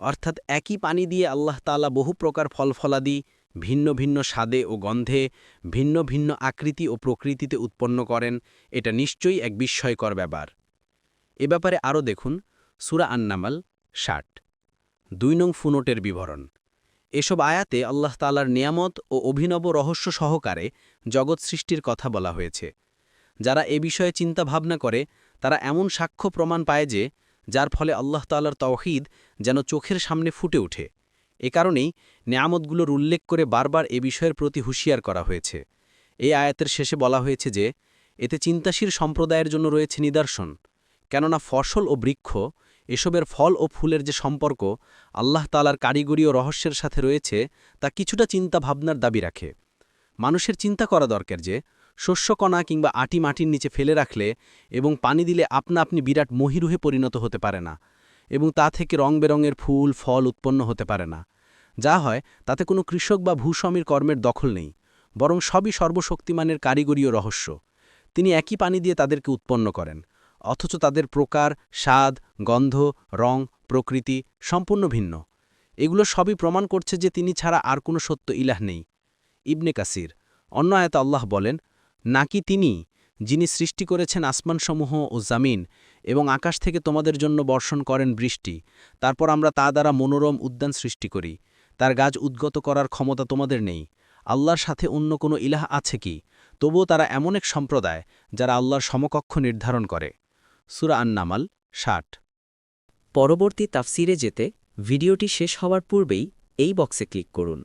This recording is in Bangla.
অর্থাৎ একই পানি দিয়ে আল্লাহ তাআলা বহু প্রকার ফলফলাদি ভিন্ন ভিন্ন স্বাদে ও গন্ধে ভিন্ন ভিন্ন আকৃতি ও প্রকৃতিতে উৎপন্ন করেন, এটা নিশ্চয়ই এক বিস্ময়কর ব্যাপার। এ ব্যাপারে আরও দেখুন, সুরা আন্নামাল ষাট। দুই নং ফুনোটের বিবরণ। এসব আয়াতে আল্লাহ তালার নিয়ামত ও অভিনব রহস্য সহকারে জগৎ সৃষ্টির কথা বলা হয়েছে। যারা এ বিষয়ে চিন্তা ভাবনা করে, তারা এমন সাক্ষ্য প্রমাণ পায় যে যার ফলে আল্লাহ তাল্লার তৌহিদ যেন চোখের সামনে ফুটে ওঠে। এ কারণেই নেয়ামতগুলোর উল্লেখ করে বারবার এ বিষয়ের প্রতি হুঁশিয়ার করা হয়েছে। এই আয়াতের শেষে বলা হয়েছে যে, এতে চিন্তাশীল সম্প্রদায়ের জন্য রয়েছে নিদর্শন। কেননা ফসল ও বৃক্ষ, এসবের ফল ও ফুলের যে সম্পর্ক, আল্লাহ তালার কারিগরি ও রহস্যের সাথে রয়েছে, তা কিছুটা চিন্তা ভাবনার দাবি রাখে। মানুষের চিন্তা করা দরকার যে, শস্যকণা কিংবা আটি মাটির নিচে ফেলে রাখলে এবং পানি দিলে আপনা আপনি বিরাট মহিরুহে পরিণত হতে পারে না এবং তা থেকে রং বেরঙের ফুল, ফল উৎপন্ন হতে পারে না। যা হয়, তাতে কোনো কৃষক বা ভূস্বামীর কর্মের দখল নেই, বরং সবই সর্বশক্তিমানের কারিগরীয় রহস্য। তিনি একই পানি দিয়ে তাদেরকে উৎপন্ন করেন, অথচ তাদের প্রকার, স্বাদ, গন্ধ, রং, প্রকৃতি সম্পূর্ণ ভিন্ন। এগুলো সবই প্রমাণ করছে যে তিনি ছাড়া আর কোনো সত্য ইলাহ নেই। ইবনে কাসির। অন্য আয়ত আল্লাহ বলেন, নাকি তিনি, যিনি সৃষ্টি করেছেন আসমানসমূহ ও জামিন এবং আকাশ থেকে তোমাদের জন্য বর্ষণ করেন বৃষ্টি, তারপর আমরা তা দ্বারা মনোরম উদ্যান সৃষ্টি করি, তার গাছ উদ্গত করার ক্ষমতা তোমাদের নেই। আল্লাহর সাথে অন্য কোনো ইলাহ আছে কি? তবুও তারা এমন এক সম্প্রদায় যারা আল্লাহর সমকক্ষ নির্ধারণ করে। সুরা আন্নামাল, ষাট। পরবর্তী তাফসিরে যেতে ভিডিওটি শেষ হওয়ার পূর্বেই এই বক্সে ক্লিক করুন।